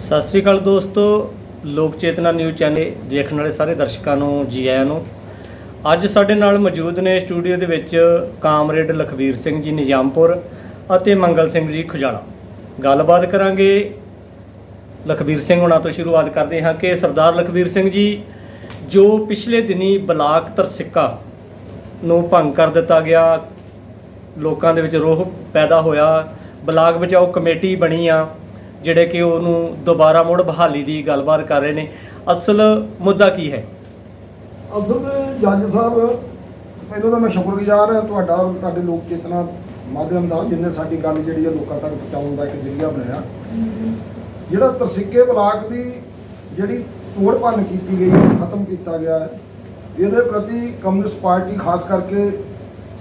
ਸਤਿ ਸ੍ਰੀ ਅਕਾਲ ਦੋਸਤੋ, ਲੋਕ ਚੇਤਨਾ news channel ਦੇਖਣ ਵਾਲੇ ਸਾਰੇ ਦਰਸ਼ਕਾਂ ਨੂੰ, ਜੀ ਆਇਆਂ ਨੂੰ। ਅੱਜ ਸਾਡੇ ਨਾਲ ਮੌਜੂਦ ਨੇ ਸਟੂਡੀਓ ਦੇ ਵਿੱਚ ਕਾਮਰੇਡ ਲਖਵੀਰ ਸਿੰਘ ਜੀ ਨਿਜ਼ਾਮਪੁਰ ਅਤੇ ਮੰਗਲ ਸਿੰਘ ਜੀ ਖੁਜਾਲਾ ਗੱਲਬਾਤ ਕਰਾਂਗੇ ਲਖਵੀਰ ਸਿੰਘ ਹੁਣਾਂ ਤੋਂ ਸ਼ੁਰੂਆਤ ਕਰਦੇ ਹਾਂ ਕਿ ਸਰਦਾਰ ਲਖਵੀਰ ਸਿੰਘ ਜੀ, ਜੋ ਪਿਛਲੇ ਦਿਨੀ ਬਲਾਕ ਤਰਸਿੱਕਾ ਨੂੰ ਭੰਗ ਕਰ ਦਿੱਤਾ ਗਿਆ, ਲੋਕਾਂ ਦੇ ਵਿੱਚ ਰੋਹ ਪੈਦਾ ਹੋਇਆ, ਬਲਾਕ ਬਚਾਓ ਕਮੇਟੀ ਬਣੀ ਆ ਜਿਹੜੇ ਕਿ ਉਹਨੂੰ ਦੁਬਾਰਾ ਮੁੜ ਬਹਾਲੀ ਦੀ ਗੱਲਬਾਤ ਕਰ ਰਹੇ ਨੇ। ਅਸਲ ਮੁੱਦਾ ਕੀ ਹੈ? ਅਸਲ ਜੱਜ ਸਾਹਿਬ, ਪਹਿਲਾਂ ਤਾਂ ਮੈਂ ਸ਼ੁਕਰਗੁਜ਼ਾਰ ਹਾਂ ਤੁਹਾਡਾ ਔਰ ਤੁਹਾਡੇ ਲੋਕ ਚੇਤਨਾ ਮਾਧਿਅਮ ਦਾ ਜਿਨਨੇ ਸਾਡੀ ਗੱਲ ਜਿਹੜੀ ਹੈ ਲੋਕਾਂ ਤੱਕ ਪਹੁੰਚਾਉਣ ਦਾ ਇੱਕ ਜਰੀਆ ਬਣਾਇਆ। ਜਿਹੜਾ ਤਰਸਿੱਕੇ ਬਲਾਕ ਦੀ ਜਿਹੜੀ ਤੋੜ ਭੰਨ ਕੀਤੀ ਗਈ ਹੈ, ਖਤਮ ਕੀਤਾ ਗਿਆ ਹੈ, ਇਹਦੇ ਪ੍ਰਤੀ ਕਮਿਊਨਿਸਟ ਪਾਰਟੀ ਖਾਸ ਕਰਕੇ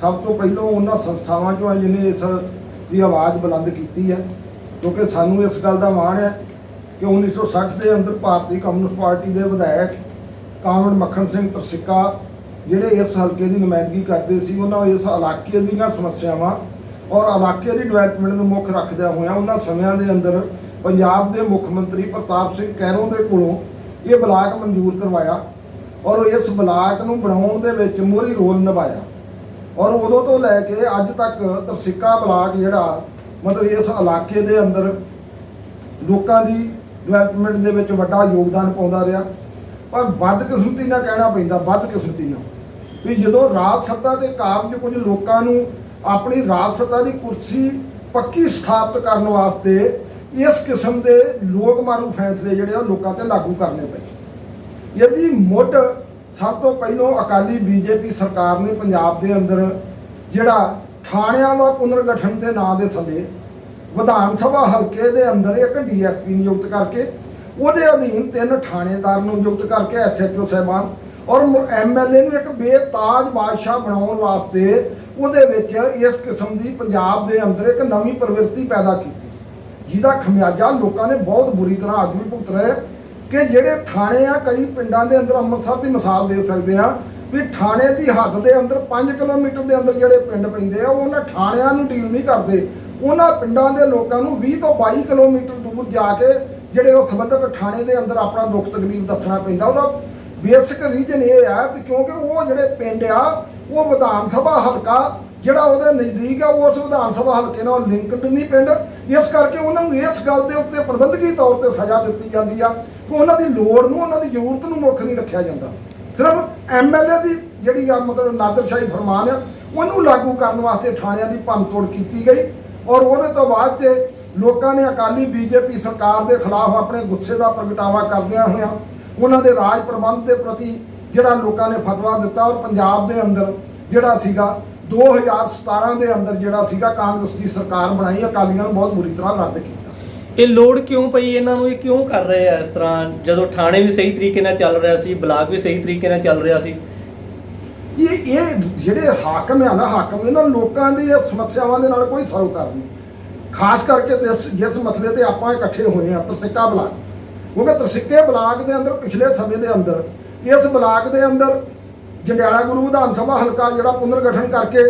ਸਭ ਤੋਂ ਪਹਿਲਾਂ ਉਹਨਾਂ ਸੰਸਥਾਵਾਂ ਚੋਂ ਹੈ ਜਿਨੇ ਇਸ ਦੀ ਆਵਾਜ਼ ਬੁਲੰਦ ਕੀਤੀ ਹੈ। ਕਿਉਂਕਿ ਸਾਨੂੰ ਇਸ ਗੱਲ ਦਾ ਮਾਣ ਹੈ ਕਿ 1960 ਦੇ ਅੰਦਰ ਭਾਰਤੀ ਕਮਿਊਨਿਸਟ ਪਾਰਟੀ ਦੇ ਵਿਧਾਇਕ ਕਾਮੜ ਮੱਖਣ ਸਿੰਘ ਤਰਸਿੱਕਾ ਜਿਹੜੇ ਇਸ ਹਲਕੇ ਦੀ ਨੁਮਾਇੰਦਗੀ ਕਰਦੇ ਸੀ, ਉਹਨਾਂ ਇਸ ਇਲਾਕੇ ਦੀਆਂ ਸਮੱਸਿਆਵਾਂ ਔਰ ਇਲਾਕੇ ਦੀ ਡਿਵੈਲਪਮੈਂਟ ਨੂੰ ਮੁੱਖ ਰੱਖਦਿਆਂ ਹੋਇਆਂ ਉਹਨਾਂ ਸਮਿਆਂ ਦੇ ਅੰਦਰ ਪੰਜਾਬ ਦੇ ਮੁੱਖ ਮੰਤਰੀ ਪ੍ਰਤਾਪ ਸਿੰਘ ਕੈਰੋਂ ਦੇ ਕੋਲੋਂ ਇਹ ਬਲਾਕ ਮਨਜ਼ੂਰ ਕਰਵਾਇਆ ਔਰ ਇਸ ਬਲਾਕ ਨੂੰ ਬਣਾਉਣ ਦੇ ਵਿੱਚ ਮੋਹਰੀ ਰੋਲ ਨਿਭਾਇਆ। ਔਰ ਉਦੋਂ ਤੋਂ ਲੈ ਕੇ ਅੱਜ ਤੱਕ ਤਰਸਿੱਕਾ ਬਲਾਕ ਜਿਹੜਾ ਮਤਲਬ ਇਸ ਇਲਾਕੇ ਦੇ ਅੰਦਰ ਲੋਕਾਂ ਦੀ ਡਿਵੈਲਪਮੈਂਟ ਦੇ ਵਿੱਚ ਵੱਡਾ ਯੋਗਦਾਨ ਪਾਉਂਦਾ ਰਿਹਾ। ਪਰ ਬਦਕਿਸਮਤੀ ਨਾਲ ਕਹਿਣਾ ਪੈਂਦਾ ਬਦਕਿਸਮਤੀ ਨਾਲ। ਵੀ ਜਦੋਂ ਰਾਜ ਸੱਤਾ ਦੇ ਕਾਬਜ ਕੁਝ ਲੋਕਾਂ ਨੂੰ ਆਪਣੀ ਰਾਜ ਸੱਤਾ ਦੀ ਕੁਰਸੀ ਪੱਕੀ ਸਥਾਪਿਤ ਕਰਨ ਵਾਸਤੇ ਇਸ ਕਿਸਮ ਦੇ ਲੋਕ ਮਾਰੂ ਫੈਸਲੇ ਜਿਹੜੇ ਉਹ ਲੋਕਾਂ ਤੇ ਲਾਗੂ ਕਰਨੇ ਪਏ। ਇਹਦੀ ਮੁੱਢ ਸਭ ਤੋਂ ਪਹਿਲਾਂ ਅਕਾਲੀ ਬੀਜੇਪੀ ਸਰਕਾਰ ਨੇ ਪੰਜਾਬ ਦੇ ਅੰਦਰ ਜਿਹੜਾ ਥਾਣਿਆਂ ਦਾ ਪੁਨਰਗਠਨ ਦੇ ਨਾਂ ਦੇ ਥੱਲੇ ਵਿਧਾਨ ਸਭਾ ਹਲਕੇ ਦੇ ਅੰਦਰ ਇੱਕ ਡੀਐਸਪੀ ਨਿਯੁਕਤ ਕਰਕੇ ਉਹਦੇ ਅਧੀਨ ਤਿੰਨ ਥਾਣੇਦਾਰ ਨੂੰ ਨਿਯੁਕਤ ਕਰਕੇ ਐਸਐਚਓ ਸਾਹਿਬਾਨ ਔਰ ਐਮਐਲਏ ਨੂੰ ਇੱਕ ਬੇਤਾਜ ਬਾਦਸ਼ਾਹ ਬਣਾਉਣ ਵਾਸਤੇ ਉਹਦੇ ਵਿੱਚ ਇਸ ਕਿਸਮ ਦੀ ਪੰਜਾਬ ਦੇ ਅੰਦਰ ਇੱਕ ਨਵੀਂ ਪ੍ਰਵਿਰਤੀ ਪੈਦਾ ਕੀਤੀ। ਜਿਹਦਾ ਖਮਿਆਜਾ ਲੋਕਾਂ ਨੇ ਬਹੁਤ ਬੁਰੀ ਤਰ੍ਹਾਂ ਅੱਜ ਵੀ ਭੁਗਤ ਰਹੇ ਕਿ ਜਿਹੜੇ ਥਾਣੇ ਆ, ਕਈ ਪਿੰਡਾਂ ਦੇ ਅੰਦਰ ਅੰਮ੍ਰਿਤਸਰ ਦੀ ਮਿਸਾਲ ਦੇ ਸਕਦੇ ਆ ਵੀ ਥਾਣੇ ਦੀ ਹੱਦ ਦੇ ਅੰਦਰ 5 ਕਿਲੋਮੀਟਰ ਦੇ ਅੰਦਰ ਜਿਹੜੇ ਪਿੰਡ ਪੈਂਦੇ ਆ, ਉਹ ਉਹਨਾਂ ਥਾਣਿਆਂ ਨੂੰ ਡੀਲ ਨਹੀਂ ਕਰਦੇ। ਉਹਨਾਂ ਪਿੰਡਾਂ ਦੇ ਲੋਕਾਂ ਨੂੰ 20 ਤੋਂ 22 ਕਿਲੋਮੀਟਰ ਦੂਰ ਜਾ ਕੇ ਜਿਹੜੇ ਉਹ ਸੰਬੰਧਿਤ ਥਾਣੇ ਦੇ ਅੰਦਰ ਆਪਣਾ ਦੁੱਖ ਤਕਲੀਫ ਦੱਸਣਾ ਪੈਂਦਾ। ਉਹਦਾ ਬੇਸਿਕ ਰੀਜਨ ਇਹ ਆ ਵੀ ਕਿਉਂਕਿ ਉਹ ਜਿਹੜੇ ਪਿੰਡ ਆ, ਉਹ ਵਿਧਾਨ ਸਭਾ ਹਲਕਾ, ਜਿਹੜਾ ਉਹਦੇ ਨਜ਼ਦੀਕ ਆ, ਉਸ ਵਿਧਾਨ ਸਭਾ ਹਲਕੇ ਨਾਲ ਲਿੰਕਡ ਨਹੀਂ ਪਿੰਡ। ਇਸ ਕਰਕੇ ਉਹਨਾਂ ਨੂੰ ਇਸ ਗੱਲ ਦੇ ਉੱਤੇ ਪ੍ਰਬੰਧਕੀ ਤੌਰ ਤੇ ਸਜ਼ਾ ਦਿੱਤੀ ਜਾਂਦੀ ਆ ਕਿ ਉਹਨਾਂ ਦੀ ਲੋੜ ਨੂੰ, ਉਹਨਾਂ ਦੀ ਜ਼ਰੂਰਤ ਨੂੰ ਮੁੱਖ ਨਹੀਂ ਰੱਖਿਆ ਜਾਂਦਾ। ਸਿਰਫ ਐਮਐਲਏ ਦੀ ਜਿਹੜੀ ਆ ਮਤਲਬ ਨਾਦਰਸ਼ਾਹੀ ਫਰਮਾਨ ਆ, ਉਹਨੂੰ ਲਾਗੂ ਕਰਨ ਵਾਸਤੇ ਥਾਣਿਆਂ ਦੀ ਭੰਨਤੋੜ ਕੀਤੀ ਗਈ ਔਰ ਉਹਦੇ ਤੋਂ ਬਾਅਦ ਤੇ ਲੋਕਾਂ ਨੇ ਅਕਾਲੀ ਬੀਜੇਪੀ ਸਰਕਾਰ ਦੇ ਖਿਲਾਫ ਆਪਣੇ ਗੁੱਸੇ ਦਾ ਪ੍ਰਗਟਾਵਾ ਕਰਦਿਆਂ ਹੋਇਆਂ ਉਹਨਾਂ ਦੇ ਰਾਜ ਪ੍ਰਬੰਧ ਦੇ ਪ੍ਰਤੀ ਜਿਹੜਾ ਲੋਕਾਂ ਨੇ ਫਤਵਾ ਦਿੱਤਾ ਔਰ ਪੰਜਾਬ ਦੇ ਅੰਦਰ ਜਿਹੜਾ ਸੀਗਾ 2017 ਦੇ ਅੰਦਰ ਜਿਹੜਾ ਸੀਗਾ ਕਾਂਗਰਸ ਦੀ ਸਰਕਾਰ ਬਣਾਈ, ਅਕਾਲੀਆਂ ਨੂੰ ਬਹੁਤ ਬੁਰੀ ਤਰ੍ਹਾਂ ਰੱਦ ਕੀਤਾ। ਇਹ ਲੋੜ ਕਿਉਂ ਪਈ ਇਹਨਾਂ ਨੂੰ? ਇਹ ਕਿਉਂ ਕਰ ਰਹੇ ਆ ਇਸ ਤਰ੍ਹਾਂ? ਜਦੋਂ ਥਾਣੇ ਵੀ ਸਹੀ ਤਰੀਕੇ ਨਾਲ ਚੱਲ ਰਿਹਾ ਸੀ, ਬਲਾਕ ਵੀ ਸਹੀ ਤਰੀਕੇ ਨਾਲ ਚੱਲ ਰਿਹਾ ਸੀ। ਇਹ ਇਹ ਜਿਹੜੇ ਹਾਕਮ ਆ ਨਾ, ਹਾਕਮ ਇਹਨਾਂ ਲੋਕਾਂ ਦੀ ਇਹ ਸਮੱਸਿਆਵਾਂ ਦੇ ਨਾਲ ਕੋਈ ਸਰੋਕਾਰ ਨਹੀਂ। ਖਾਸ ਕਰਕੇ ਜਿਸ ਜਿਸ ਮਸਲੇ ਤੇ ਆਪਾਂ ਇਕੱਠੇ ਹੋਏ ਆ, ਤਰਸਿੱਕਾ ਬਲਾਕ। ਕਿਉਂਕਿ ਤਰਸਿੱਕੇ ਬਲਾਕ ਦੇ ਅੰਦਰ, ਪਿਛਲੇ ਸਮੇਂ ਦੇ ਅੰਦਰ, ਇਸ ਬਲਾਕ ਦੇ ਅੰਦਰ ਜੰਡਿਆਲਾ ਗੁਰੂ ਵਿਧਾਨ ਸਭਾ ਹਲਕਾ ਜਿਹੜਾ ਪੁਨਰਗਠਨ ਕਰਕੇ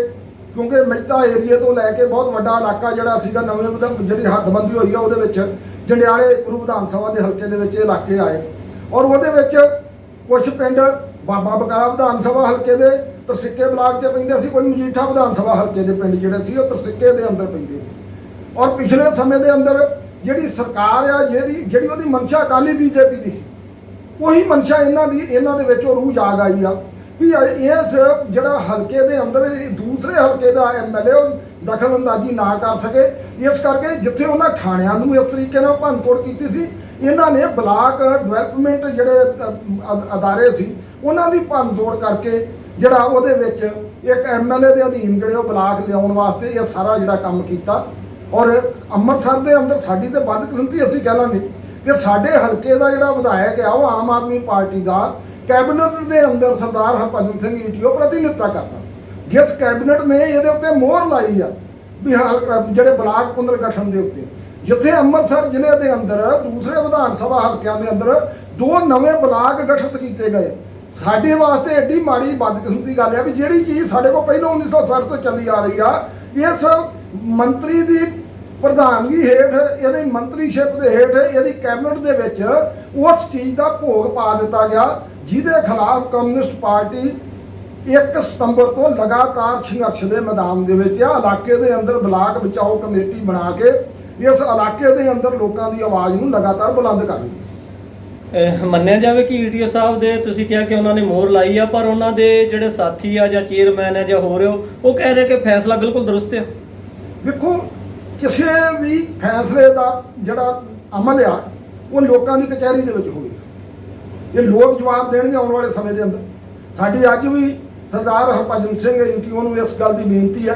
ਕਿਉਂਕਿ ਮਹਿਤਾ ਏਰੀਏ ਤੋਂ ਲੈ ਕੇ ਬਹੁਤ ਵੱਡਾ ਇਲਾਕਾ ਜਿਹੜਾ ਸੀਗਾ, ਨਵੇਂ ਵਿਧਾਨ ਜਿਹੜੀ ਹੱਦਬੰਦੀ ਹੋਈ ਆ ਉਹਦੇ ਵਿੱਚ ਜੰਡਿਆਲੇ ਗੁਰੂ ਵਿਧਾਨ ਸਭਾ ਦੇ ਹਲਕੇ ਦੇ ਵਿੱਚ ਇਹ ਇਲਾਕੇ ਆਏ। ਔਰ ਉਹਦੇ ਵਿੱਚ ਕੁਝ ਪਿੰਡ ਬਾਬਾ ਬਕਾਲਾ ਵਿਧਾਨ ਸਭਾ ਹਲਕੇ ਦੇ, ਤਰਸਿੱਕੇ ਬਲਾਕ 'ਚ ਪੈਂਦੇ ਸੀ, ਕੋਈ ਮਜੀਠਾ ਵਿਧਾਨ ਸਭਾ ਹਲਕੇ ਦੇ ਪਿੰਡ ਜਿਹੜੇ ਸੀ, ਉਹ ਤਰਸਿੱਕੇ ਦੇ ਅੰਦਰ ਪੈਂਦੇ ਸੀ। ਔਰ ਪਿਛਲੇ ਸਮੇਂ ਦੇ ਅੰਦਰ ਜਿਹੜੀ ਸਰਕਾਰ ਆ, ਜਿਹੜੀ ਜਿਹੜੀ ਉਹਦੀ ਮਨਸ਼ਾ ਅਕਾਲੀ ਬੀਜੇਪੀ ਦੀ ਸੀ, ਉਹੀ ਮਨਸ਼ਾ ਇਹਨਾਂ ਦੀ ਇਹਨਾਂ ਦੇ ਵਿੱਚ ਉਹ ਰੂਹ ਜਾਗ ਆਈ ਆ। ਵੀ ਇਸ ਜਿਹੜਾ ਹਲਕੇ ਦੇ ਅੰਦਰ ਦੂਸਰੇ ਹਲਕੇ ਦਾ ਐਮਐਲਏ ਉਹ ਦਖਲ ਅੰਦਾਜ਼ੀ ਨਾ ਕਰ ਸਕੇ। ਇਸ ਕਰਕੇ ਜਿੱਥੇ ਉਹਨਾਂ ਥਾਣਿਆਂ ਨੂੰ ਇਸ ਤਰੀਕੇ ਨਾਲ ਭੰਨਤੋੜ ਕੀਤੀ ਸੀ, ਇਹਨਾਂ ਨੇ ਬਲਾਕ ਡਿਵੈਲਪਮੈਂਟ ਜਿਹੜੇ ਅਦਾਰੇ ਸੀ, ਉਹਨਾਂ ਦੀ ਭੰਨਤੋੜ ਕਰਕੇ ਜਿਹੜਾ ਉਹਦੇ ਵਿੱਚ ਇੱਕ ਐਮਐਲਏ ਦੇ ਅਧੀਨ ਜਿਹੜੇ ਉਹ ਬਲਾਕ ਲਿਆਉਣ ਵਾਸਤੇ ਇਹ ਸਾਰਾ ਜਿਹੜਾ ਕੰਮ ਕੀਤਾ। ਔਰ ਅੰਮ੍ਰਿਤਸਰ ਦੇ ਅੰਦਰ ਸਾਡੀ ਤੇ ਕਿਸਮਤੀ ਅਸੀਂ ਕਹਿ ਲਾਂਗੇ ਕਿ ਸਾਡੇ ਹਲਕੇ ਦਾ ਜਿਹੜਾ ਵਿਧਾਇਕ ਆ, ਉਹ ਆਮ ਆਦਮੀ ਪਾਰਟੀ ਦਾ ਕੈਬਨਿਟ ਦੇ ਅੰਦਰ ਸਰਦਾਰ ਹਰਭਜਨ ਸਿੰਘ ਈਟੀਓ ਪ੍ਰਤੀਨਿਧਤਾ ਕਰਦਾ। ਜਿਸ ਕੈਬਨਿਟ ਨੇ ਇਹਦੇ ਉੱਤੇ ਮੋਹਰ ਲਾਈ ਆ, ਵੀ ਜਿਹੜੇ ਬਲਾਕ ਪੁਨਰਗਠਨ ਦੇ ਉੱਤੇ। ਜਿੱਥੇ ਅੰਮ੍ਰਿਤਸਰ ਜ਼ਿਲ੍ਹੇ ਦੇ ਅੰਦਰ ਦੂਸਰੇ ਵਿਧਾਨ ਸਭਾ ਹਲਕਿਆਂ ਦੇ ਅੰਦਰ ਦੋ ਨਵੇਂ ਬਲਾਕ ਗਠਿਤ ਕੀਤੇ ਗਏ। ਸਾਡੇ ਵਾਸਤੇ ਐਡੀ ਮਾੜੀ ਬਦਕਿਸਮਤੀ ਗੱਲ ਆ ਵੀ ਜਿਹੜੀ ਚੀਜ਼ ਸਾਡੇ ਕੋਲ ਪਹਿਲਾਂ 1960 ਤੋਂ ਚੱਲੀ ਆ ਰਹੀ ਆ, ਇਸ ਮੰਤਰੀ ਦੀ ਪ੍ਰਧਾਨਗੀ ਹੇਠ ਇਹਦੀ ਮੰਤਰੀਸ਼ਿਪ ਦੇ ਹੇਠ ਇਹਦੀ ਕੈਬਨਿਟ ਦੇ ਵਿੱਚ ਉਸ ਚੀਜ਼ ਦਾ ਭੋਗ ਪਾ ਦਿੱਤਾ ਗਿਆ ਜਿਹਦੇ ਖਿਲਾਫ ਕਮਿਊਨਿਸਟ ਪਾਰਟੀ 1 ਸਤੰਬਰ ਤੋਂ ਲਗਾਤਾਰ ਸੰਘਰਸ਼ ਦੇ ਮੈਦਾਨ ਦੇ ਵਿੱਚ ਆ ਇਲਾਕੇ ਦੇ ਅੰਦਰ ਬਲਾਕ ਬਚਾਓ ਕਮੇਟੀ ਬਣਾ ਕੇ ਇਸ ਇਲਾਕੇ ਦੇ ਅੰਦਰ ਲੋਕਾਂ ਦੀ ਆਵਾਜ਼ ਨੂੰ ਲਗਾਤਾਰ ਬੁਲੰਦ ਕਰ ਰਹੀ ਮੰਨਿਆ ਜਾਵੇ ਕਿ ਈਟੀਓ ਸਾਹਿਬ ਦੇ ਤੁਸੀਂ ਕਿਹਾ ਕਿ ਉਹਨਾਂ ਨੇ ਮੋਹਰ ਲਾਈ ਆ ਪਰ ਉਹਨਾਂ ਦੇ ਜਿਹੜੇ ਸਾਥੀ ਆ ਜਾਂ ਚੇਅਰਮੈਨ ਆ ਜਾਂ ਹੋਰ ਉਹ ਉਹ ਕਹਿ ਰਹੇ ਕਿ ਫੈਸਲਾ ਬਿਲਕੁਲ ਦਰੁਸਤ ਆ। ਵੇਖੋ ਕਿਸੇ ਵੀ ਫੈਸਲੇ ਦਾ ਜਿਹੜਾ ਅਮਲ ਆ, ਉਹ ਲੋਕਾਂ ਦੀ ਕਚਹਿਰੀ ਦੇ ਵਿੱਚ ਹੋਵੇ ਇਹ ਲੋਕ ਜਵਾਬ ਦੇਣਗੇ ਆਉਣ ਵਾਲੇ ਸਮੇਂ ਦੇ ਅੰਦਰ। ਸਾਡੀ ਅੱਜ ਵੀ ਸਰਦਾਰ ਹਰਭਜਨ ਸਿੰਘ ਯੂਟੀਓ ਨੂੰ ਇਸ ਗੱਲ ਦੀ ਬੇਨਤੀ ਹੈ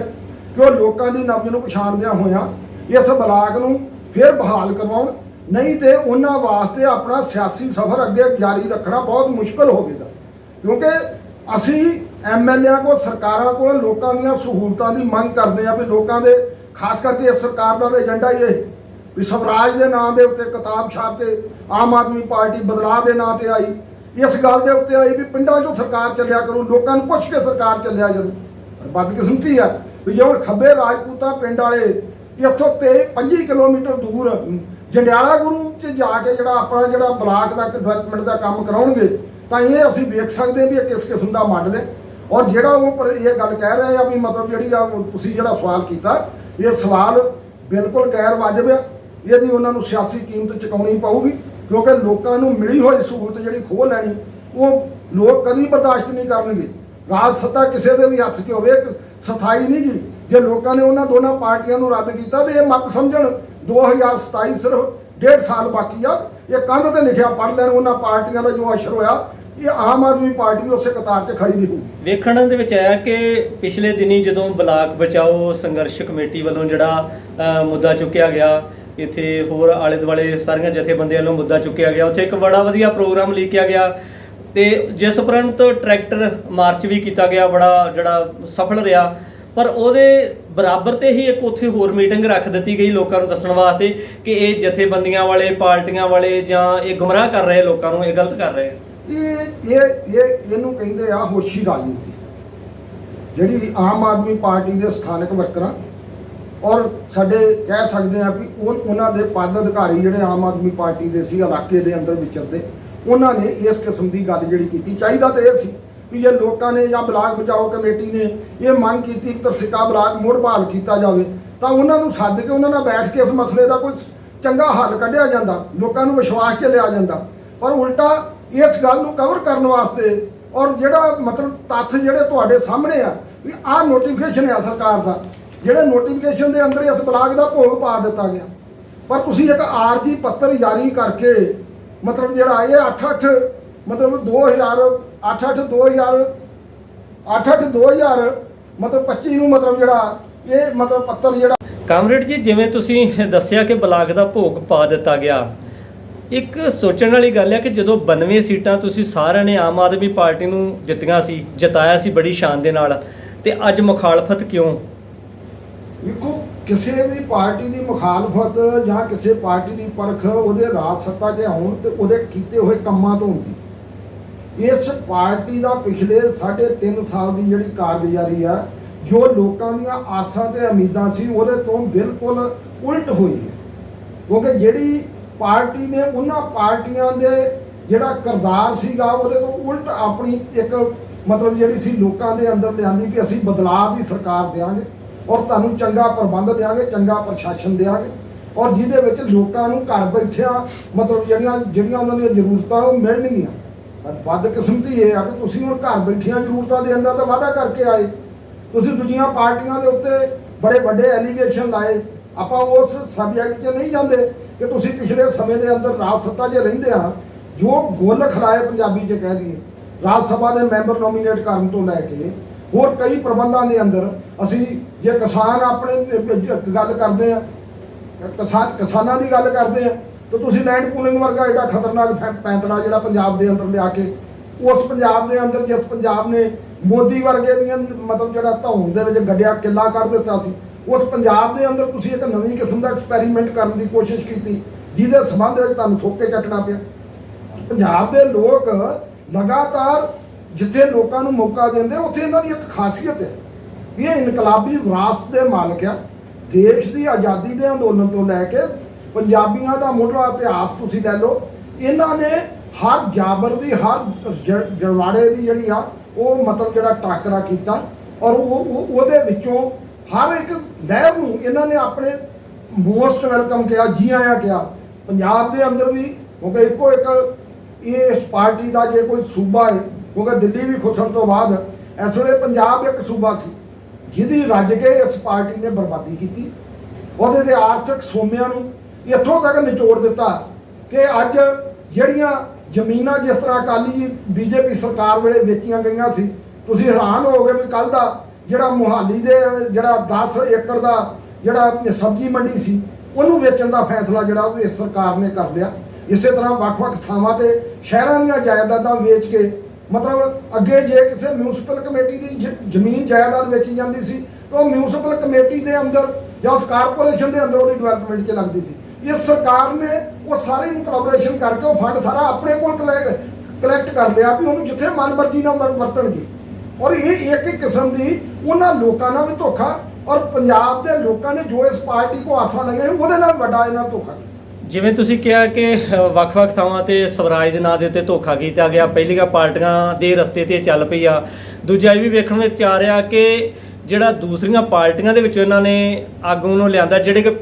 ਕਿ ਉਹ ਲੋਕਾਂ ਦੀ ਨਬਜ਼ ਨੂੰ ਪਛਾਣਦਿਆਂ ਹੋਇਆਂ ਇਸ ਬਲਾਕ ਨੂੰ ਫਿਰ ਬਹਾਲ ਕਰਵਾਉਣ। ਨਹੀਂ ਤੇ ਉਹਨਾਂ ਵਾਸਤੇ ਆਪਣਾ ਸਿਆਸੀ ਸਫ਼ਰ ਅੱਗੇ ਜਾਰੀ ਰੱਖਣਾ ਬਹੁਤ ਮੁਸ਼ਕਲ ਹੋਵੇਗਾ ਕਿਉਂਕਿ ਅਸੀਂ ਐਮਐਲਏਆਂ ਕੋਲ, ਸਰਕਾਰਾਂ ਕੋਲ ਲੋਕਾਂ ਦੀਆਂ ਸਹੂਲਤਾਂ ਦੀ ਮੰਗ ਕਰਦੇ ਆ ਵੀ ਲੋਕਾਂ ਦੇ ਖਾਸ ਕਰਕੇ ਇਸ ਸਰਕਾਰ ਦਾ ਏਜੰਡਾ ਹੀ ਇਹ, ਵੀ ਸਵਰਾਜ ਦੇ ਨਾਂ ਦੇ ਉੱਤੇ ਕਿਤਾਬ ਛਾਪ ਕੇ ਆਮ ਆਦਮੀ ਪਾਰਟੀ ਬਦਲਾਅ ਦੇ ਨਾਂ ਤੇ ਆਈ। ਇਸ ਗੱਲ ਦੇ ਉੱਤੇ ਆਈ ਵੀ ਪਿੰਡਾਂ 'ਚੋਂ ਸਰਕਾਰ ਚੱਲਿਆ ਕਰੂ, ਲੋਕਾਂ ਨੂੰ ਪੁੱਛ ਕੇ ਸਰਕਾਰ ਚੱਲਿਆ ਜਾਊ ਪਰ ਬਦਕਿਸਮਤੀ ਆ ਵੀ ਜੇ ਹੁਣ ਖੱਬੇ ਰਾਜਪੂਤਾਂ ਪਿੰਡ ਵਾਲੇ ਇੱਥੋਂ ਤੇ 25 ਕਿਲੋਮੀਟਰ ਦੂਰ ਜੰਡਿਆਲਾ ਗੁਰੂ 'ਚ ਜਾ ਕੇ ਜਿਹੜਾ ਆਪਣਾ ਜਿਹੜਾ ਬਲਾਕ ਦਾ ਡਿਵੈਲਪਮੈਂਟ ਦਾ ਕੰਮ ਕਰਾਉਣਗੇ, ਤਾਂ ਇਹ ਅਸੀਂ ਵੇਖ ਸਕਦੇ ਵੀ ਇਹ ਕਿਸ ਕਿਸਮ ਦਾ ਮਾਡਲ ਹੈ ਔਰ ਜਿਹੜਾ ਉਹ ਪਰ ਇਹ ਗੱਲ ਕਹਿ ਰਹੇ ਆ ਵੀ ਮਤਲਬ ਜਿਹੜੀ ਆ ਤੁਸੀਂ ਜਿਹੜਾ ਸਵਾਲ ਕੀਤਾ ਇਹ ਸਵਾਲ ਬਿਲਕੁਲ ਗੈਰ ਵਾਜਬ ਆ ਇਹਦੀ ਉਹਨਾਂ ਨੂੰ ਸਿਆਸੀ ਕੀਮਤ ਚੁਕਾਉਣੀ ਪਊਗੀ, ਕਿਉਂਕਿ ਲੋਕਾਂ ਨੂੰ ਮਿਲੀ ਹੋਈ ਸਹੂਲਤ ਜਿਹੜੀ ਖੋਹ ਲੈਣੀ, ਉਹ ਲੋਕ ਕਦੀ ਬਰਦਾਸ਼ਤ ਨਹੀਂ ਕਰਨਗੇ। ਰਾਜ ਸੱਤਾ ਕਿਸੇ ਦੇ ਵੀ ਹੱਥ 'ਚ ਹੋਵੇ ਸਥਾਈ ਨਹੀਂ ਗੀ। ਜੇ ਲੋਕਾਂ ਨੇ ਉਹਨਾਂ ਦੋਨਾਂ ਪਾਰਟੀਆਂ ਨੂੰ ਰੱਦ ਕੀਤਾ, ਤੇ ਇਹ ਮਤ ਸਮਝਣ। 2027 ਸਿਰਫ ਡੇਢ ਸਾਲ ਬਾਕੀ ਆ, ਇਹ ਕੰਧ ਤੇ ਲਿਖਿਆ ਪੜ੍ਹ ਲੈਣ, ਉਹਨਾਂ ਪਾਰਟੀਆਂ ਦਾ ਜੋ ਅਸਰ ਹੋਇਆ ਇਹ ਆਮ ਆਦਮੀ ਪਾਰਟੀ ਵੀ ਉਸੇ ਕਤਾਰ 'ਚ ਖੜੀ ਦਿਖੂ ਵੇਖਣ ਦੇ ਵਿੱਚ ਆਇਆ ਕਿ ਪਿਛਲੇ ਦਿਨੀ ਜਦੋਂ ਬਲਾਕ ਬਚਾਓ ਸੰਘਰਸ਼ ਕਮੇਟੀ ਵੱਲੋਂ ਜਿਹੜਾ ਅ, ਮੁੱਦਾ ਚੁੱਕਿਆ ਗਿਆ ਇੱਥੇ ਹੋਰ ਆਲੇ ਦੁਆਲੇ ਸਾਰੀਆਂ ਜਥੇਬੰਦੀਆਂ ਵੱਲੋਂ ਮੁੱਦਾ ਚੁੱਕਿਆ ਗਿਆ ਉੱਥੇ ਇੱਕ ਬੜਾ ਵਧੀਆ ਪ੍ਰੋਗਰਾਮ ਲਿਖਿਆ ਗਿਆ ਤੇ ਜਿਸ ਉਪਰੰਤ ਟਰੈਕਟਰ ਮਾਰਚ ਵੀ ਕੀਤਾ ਗਿਆ ਬੜਾ ਜਿਹੜਾ ਸਫਲ ਰਿਹਾ ਪਰ ਉਹਦੇ ਬਰਾਬਰ ਤੇ ਹੀ ਇੱਕ ਉੱਥੇ ਹੋਰ ਮੀਟਿੰਗ ਰੱਖ ਦਿੱਤੀ ਗਈ ਲੋਕਾਂ ਨੂੰ ਦੱਸਣ ਵਾਸਤੇ ਕਿ ਇਹ ਜਥੇਬੰਦੀਆਂ ਵਾਲੇ ਪਾਰਟੀਆਂ ਵਾਲੇ ਜਾਂ ਇਹ ਗੁੰਮਰਾਹ ਕਰ ਰਹੇ ਲੋਕਾਂ ਨੂੰ ਇਹ ਗਲਤ ਕਰ ਰਹੇ ਇਹ ਇਹ ਇਹ, ਇਹਨੂੰ ਕਹਿੰਦੇ ਆ ਹੋਸ਼ੀ ਰਾਜਨੀਤੀ, ਜਿਹੜੀ ਆਮ ਆਦਮੀ ਪਾਰਟੀ ਦੇ ਸਥਾਨਕ ਵਰਕਰਾਂ ਔਰ ਸਾਡੇ ਕਹਿ ਸਕਦੇ ਆ ਵੀ ਉਹ ਉਹਨਾਂ ਦੇ ਪਦ ਅਧਿਕਾਰੀ ਜਿਹੜੇ ਆਮ ਆਦਮੀ ਪਾਰਟੀ ਦੇ ਸੀ, ਇਲਾਕੇ ਦੇ ਅੰਦਰ ਵਿਚਰਦੇ, ਉਹਨਾਂ ਨੇ ਇਸ ਕਿਸਮ ਦੀ ਗੱਲ ਜਿਹੜੀ ਕੀਤੀ। ਚਾਹੀਦਾ ਤਾਂ ਇਹ ਸੀ ਵੀ ਜੇ ਲੋਕਾਂ ਨੇ ਜਾਂ ਬਲਾਕ ਬਚਾਓ ਕਮੇਟੀ ਨੇ ਇਹ ਮੰਗ ਕੀਤੀ ਕਿ ਤਰਸਿਕਾ ਬਲਾਕ ਮੁੜ ਬਹਾਲ ਕੀਤਾ ਜਾਵੇ, ਤਾਂ ਉਹਨਾਂ ਨੂੰ ਸੱਦ ਕੇ ਉਹਨਾਂ ਨਾਲ ਬੈਠ ਕੇ ਇਸ ਮਸਲੇ ਦਾ ਕੋਈ ਚੰਗਾ ਹੱਲ ਕੱਢਿਆ ਜਾਂਦਾ, ਲੋਕਾਂ ਨੂੰ ਵਿਸ਼ਵਾਸ 'ਚ ਲਿਆ ਜਾਂਦਾ। ਪਰ ਉਲਟਾ ਇਸ ਗੱਲ ਨੂੰ ਕਵਰ ਕਰਨ ਵਾਸਤੇ ਔਰ ਜਿਹੜਾ ਮਤਲਬ ਤੱਥ ਜਿਹੜੇ ਤੁਹਾਡੇ ਸਾਹਮਣੇ ਆ, ਵੀ ਆਹ ਨੋਟੀਫਿਕੇਸ਼ਨ ਆ ਸਰਕਾਰ ਦਾ, ਜਿਹੜੇ ਨੋਟੀਫਿਕੇਸ਼ਨ ਦੇ ਅੰਦਰ ਇਸ ਬਲਾਕ ਦਾ ਭੋਗ ਪਾ ਦਿੱਤਾ ਗਿਆ। ਪਰ ਤੁਸੀਂ ਇੱਕ ਆਰਜੀ ਪੱਤਰ ਜਾਰੀ ਕਰਕੇ, ਮਤਲਬ ਜਿਹੜਾ ਇਹ 88 ਮਤਲਬ 2000 88 2000 88 2000 ਮਤਲਬ 25 ਨੂੰ ਮਤਲਬ ਜਿਹੜਾ ਇਹ ਮਤਲਬ ਪੱਤਰ ਜਿਹੜਾ ਕਾਮਰੇਡ ਜੀ, ਜਿਵੇਂ ਤੁਸੀਂ ਦੱਸਿਆ ਕਿ ਬਲਾਕ ਦਾ ਭੋਗ ਪਾ ਦਿੱਤਾ ਗਿਆ ਇੱਕ ਸੋਚਣ ਵਾਲੀ ਗੱਲ ਹੈ ਕਿ ਜਦੋਂ 92 ਸੀਟਾਂ ਤੁਸੀਂ ਸਾਰਿਆਂ ਨੇ ਆਮ ਆਦਮੀ ਪਾਰਟੀ ਨੂੰ ਜਿੱਤੀਆਂ ਸੀ, ਜਿਤਾਇਆ ਸੀ ਬੜੀ ਸ਼ਾਨ ਦੇ ਨਾਲ, ਤੇ ਅੱਜ ਮੁਖਾਲਫਤ ਕਿਉਂ? ਦੇਖੋ ਕਿਸੇ ਵੀ ਪਾਰਟੀ ਦੀ ਮੁਖਾਲਫਤ ਜਾਂ ਕਿਸੇ ਪਾਰਟੀ ਦੀ ਪਰਖ ਉਹਦੇ ਰਾਜ ਸੱਤਾ 'ਚ ਆਉਣ ਤੇ ਉਹਦੇ ਕੀਤੇ ਹੋਏ ਕੰਮਾਂ ਤੋਂ ਹੁੰਦੀ। ਇਸ ਪਾਰਟੀ ਦਾ ਪਿਛਲੇ 3.5 ਸਾਲ ਦੀ ਜਿਹੜੀ ਕਾਰਗੁਜ਼ਾਰੀ ਆ, ਜੋ ਲੋਕਾਂ ਦੀਆਂ ਆਸਾਂ ਤੇ ਉਮੀਦਾਂ ਸੀ, ਉਹਦੇ ਤੋਂ ਬਿਲਕੁਲ ਉਲਟ ਹੋਈ ਹੈ। ਕਿਉਂਕਿ ਜਿਹੜੀ ਪਾਰਟੀ ਨੇ ਉਹਨਾਂ ਪਾਰਟੀਆਂ ਦੇ ਜਿਹੜਾ ਕਰਦਾਰ ਸੀਗਾ ਉਹਦੇ ਤੋਂ ਉਲਟ ਆਪਣੀ ਇੱਕ ਮਤਲਬ ਜਿਹੜੀ ਸੀ ਲੋਕਾਂ ਦੇ ਅੰਦਰ ਲਿਆਂਦੀ ਵੀ ਅਸੀਂ ਬਦਲਾਅ ਦੀ ਸਰਕਾਰ ਦੇਵਾਂਗੇ ਔਰ ਤੁਹਾਨੂੰ ਚੰਗਾ ਪ੍ਰਬੰਧ ਦੇਵਾਂਗੇ ਚੰਗਾ ਪ੍ਰਸ਼ਾਸਨ ਦੇਵਾਂਗੇ ਔਰ ਜਿਹਦੇ ਵਿੱਚ ਲੋਕਾਂ ਨੂੰ ਘਰ ਬੈਠਿਆਂ ਮਤਲਬ ਜਿਹੜੀਆਂ ਜਿਹੜੀਆਂ ਉਹਨਾਂ ਦੀਆਂ ਜ਼ਰੂਰਤਾਂ ਉਹ ਮਿਲਣਗੀਆਂ। ਪਰ ਬਦਕਿਸਮਤੀ ਇਹ ਆ ਕਿ ਤੁਸੀਂ ਹੁਣ ਘਰ ਬੈਠਿਆਂ ਜ਼ਰੂਰਤਾਂ ਦੇਣ ਦਾ ਤਾਂ ਵਾਅਦਾ ਕਰਕੇ ਆਏ। ਤੁਸੀਂ ਦੂਜੀਆਂ ਪਾਰਟੀਆਂ ਦੇ ਉੱਤੇ ਬੜੇ ਵੱਡੇ ਐਲੀਗੇਸ਼ਨ ਲਾਏ। ਆਪਾਂ ਉਸ ਸਬਜੈਕਟ 'ਚ ਨਹੀਂ ਜਾਂਦੇ। ਕਿ ਤੁਸੀਂ ਪਿਛਲੇ ਸਮੇਂ ਦੇ ਅੰਦਰ ਰਾਜ ਸੱਤਾ 'ਚ ਰਹਿੰਦੇ ਆ, ਜੋ ਗੁੱਲ ਖਲਾਏ ਪੰਜਾਬੀ 'ਚ ਕਹਿ ਦਈਏ, ਰਾਜ ਸਭਾ ਦੇ ਮੈਂਬਰ ਨੋਮੀਨੇਟ ਕਰਨ ਤੋਂ ਲੈ ਕੇ ਹੋਰ ਕਈ ਪ੍ਰਬੰਧਾਂ ਦੇ ਅੰਦਰ ਅਸੀਂ ਜੇ ਕਿਸਾਨ ਆਪਣੇ ਗੱਲ ਕਰਦੇ ਆ, ਕਿਸਾਨ, ਕਿਸਾਨਾਂ ਦੀ ਗੱਲ ਕਰਦੇ ਆ, ਤਾਂ ਤੁਸੀਂ ਲੈਂਡ ਪੂਲਿੰਗ ਵਰਗਾ ਐਡਾ ਖਤਰਨਾਕ ਫੈ- ਪੈਂਤੜਾ ਜਿਹੜਾ ਪੰਜਾਬ ਦੇ ਅੰਦਰ ਲਿਆ ਕੇ, ਉਸ ਪੰਜਾਬ ਦੇ ਅੰਦਰ ਜਿਸ ਪੰਜਾਬ ਨੇ ਮੋਦੀ ਵਰਗੇ ਦੀਆਂ ਮਤਲਬ ਜਿਹੜਾ ਧੌਣ ਦੇ ਵਿੱਚ ਗੱਡਿਆ ਕਿੱਲਾ ਕਰ ਦਿੱਤਾ ਸੀ ਉਸ ਪੰਜਾਬ ਦੇ ਅੰਦਰ ਤੁਸੀਂ ਇੱਕ ਨਵੀਂ ਕਿਸਮ ਦਾ ਐਕਸਪੈਰੀਮੈਂਟ ਕਰਨ ਦੀ ਕੋਸ਼ਿਸ਼ ਕੀਤੀ, ਜਿਹਦੇ ਸੰਬੰਧ ਵਿੱਚ ਤੁਹਾਨੂੰ ਠੋਕੇ ਚੱਟਣਾ ਪਿਆ। ਪੰਜਾਬ ਦੇ ਲੋਕ ਲਗਾਤਾਰ ਜਿੱਥੇ ਲੋਕਾਂ ਨੂੰ ਮੌਕਾ ਦਿੰਦੇ, ਉੱਥੇ ਇਹਨਾਂ ਦੀ ਇੱਕ ਖਾਸੀਅਤ ਹੈ ਵੀ ਇਹ ਇਨਕਲਾਬੀ ਵਿਰਾਸਤ ਦੇ ਮਾਲਕ ਆ। ਦੇਸ਼ ਦੀ ਆਜ਼ਾਦੀ ਦੇ ਅੰਦੋਲਨ ਤੋਂ ਲੈ ਕੇ ਪੰਜਾਬੀਆਂ ਦਾ ਮੁੱਢਲਾ ਇਤਿਹਾਸ ਤੁਸੀਂ ਲੈ ਲਓ, ਇਹਨਾਂ ਨੇ ਹਰ ਜਾਬਰ ਦੀ, ਹਰ ਜ- ਜਰਵਾੜੇ ਦੀ ਜਿਹੜੀ ਆ, ਉਹ ਮਤਲਬ ਜਿਹੜਾ ਟਾਕਰਾ ਕੀਤਾ ਔਰ ਉਹ- ਉਹਦੇ ਵਿੱਚੋਂ ਹਰ ਇੱਕ ਲਹਿਰ ਨੂੰ ਇਹਨਾਂ ਨੇ ਆਪਣੇ ਮੋਸਟ ਵੈਲਕਮ ਕਿਹਾ ਜੀ ਆਇਆਂ ਕਿਹਾ। ਪੰਜਾਬ ਦੇ ਅੰਦਰ ਵੀ ਕਿਉਂਕਿ ਇੱਕੋ ਇੱਕ ਇਸ ਪਾਰਟੀ ਦਾ ਜੇ ਕੋਈ ਸੂਬਾ ਹੈ ਕਿਉਂਕਿ ਦਿੱਲੀ ਵੀ ਖੁਸਣ ਤੋਂ ਬਾਅਦ ਇਸ ਵੇਲੇ ਪੰਜਾਬ ਇੱਕ ਸੂਬਾ ਸੀ, ਜਿਹਦੀ ਰੱਜ ਕੇ ਇਸ ਪਾਰਟੀ ਨੇ ਬਰਬਾਦੀ ਕੀਤੀ। ਉਹਦੇ ਦੇ ਆਰਥਿਕ ਸੋਮਿਆਂ ਨੂੰ ਇੱਥੋਂ ਤੱਕ ਨਿਚੋੜ ਦਿੱਤਾ ਕਿ ਅੱਜ ਜਿਹੜੀਆਂ ਜ਼ਮੀਨਾਂ ਜਿਸ ਤਰ੍ਹਾਂ ਅਕਾਲੀ ਬੀਜੇਪੀ ਸਰਕਾਰ ਵੇਲੇ ਵੇਚੀਆਂ ਗਈਆਂ ਸੀ, ਤੁਸੀਂ ਹੈਰਾਨ ਹੋਵੋਗੇ ਵੀ ਕੱਲ ਦਾ ਜਿਹੜਾ ਮੁਹਾਲੀ ਦੇ, ਜਿਹੜਾ 10 ਏਕੜ ਦਾ ਜਿਹੜਾ ਸਬਜ਼ੀ ਮੰਡੀ ਸੀ, ਉਹਨੂੰ ਵੇਚਣ ਦਾ ਫੈਸਲਾ ਜਿਹੜਾ ਉਹ ਇਸ ਸਰਕਾਰ ਨੇ ਕਰ ਲਿਆ। ਇਸੇ ਤਰ੍ਹਾਂ ਵੱਖ-ਵੱਖ ਥਾਵਾਂ ਤੇ ਸ਼ਹਿਰਾਂ ਦੀਆਂ ਜਾਇਦਾਦਾਂ ਵੇਚ ਕੇ, ਮਤਲਬ ਅੱਗੇ ਜੇ ਕਿਸੇ ਮਿਊਨਿਸਪਲ ਕਮੇਟੀ ਦੀ ਜ- ਜ਼ਮੀਨ ਜਾਇਦਾਦ ਵੇਚੀ ਜਾਂਦੀ ਸੀ, ਤਾਂ ਉਹ ਮਿਊਨਿਸਪਲ ਕਮੇਟੀ ਦੇ ਅੰਦਰ ਜਾਂ ਉਸ ਕਾਰਪੋਰੇਸ਼ਨ ਦੇ ਅੰਦਰ ਉਹਦੀ ਡਿਵੈਲਪਮੈਂਟ 'ਚ ਲੱਗਦੀ ਸੀ। ਇਸ ਸਰਕਾਰ ਨੇ ਉਹ ਸਾਰੇ ਨੂੰ ਕੋਲੈਬੋਰੇਸ਼ਨ ਕਰਕੇ ਉਹ ਫੰਡ ਸਾਰਾ ਆਪਣੇ ਕੋਲ ਕਲੈਕਟ ਕਰ ਲਿਆ ਵੀ ਉਹਨੂੰ ਜਿੱਥੇ ਮਨ ਮਰਜ਼ੀ ਨਾਲ ਵਰਤਣਗੇ। ਔਰ ਇਹ ਇੱਕ ਕਿਸਮ ਦੀ ਉਹਨਾਂ ਲੋਕਾਂ ਨਾਲ ਵੀ ਧੋਖਾ ਔਰ ਪੰਜਾਬ ਦੇ ਲੋਕਾਂ ਨੇ ਜੋ ਇਸ ਪਾਰਟੀ ਕੋ ਆਸਾਂ ਲਗਾਈ ਉਹਦੇ ਨਾਲ ਵੱਡਾ ਇਹਨਾਂ ਧੋਖਾ ਜਿਵੇਂ ਤੁਸੀਂ ਕਿਹਾ ਕਿ ਵੱਖ-ਵੱਖ ਥਾਵਾਂ ਤੇ ਸਵਰਾਜ ਦੇ ਨਾਂ ਦੇ ਉੱਤੇ ਧੋਖਾ ਕੀਤਾ ਗਿਆ, ਪਹਿਲੀਆਂ ਪਾਰਟੀਆਂ ਦੇ ਰਸਤੇ ਤੇ ਚੱਲ ਪਈ ਆ। ਦੂਜਾ ਇਹ ਵੀ ਵੇਖਣ ਵਿੱਚ ਆ ਰਿਹਾ ਕਿ ਜਿਹੜਾ ਦੂਸਰੀਆਂ ਪਾਰਟੀਆਂ ਦੇ ਵਿੱਚ ਇਹਨਾਂ ਨੇ ਆਗੂ ਨੂੰ ਲਿਆਂਦਾ, ਜਿਹੜੇ ਕਿ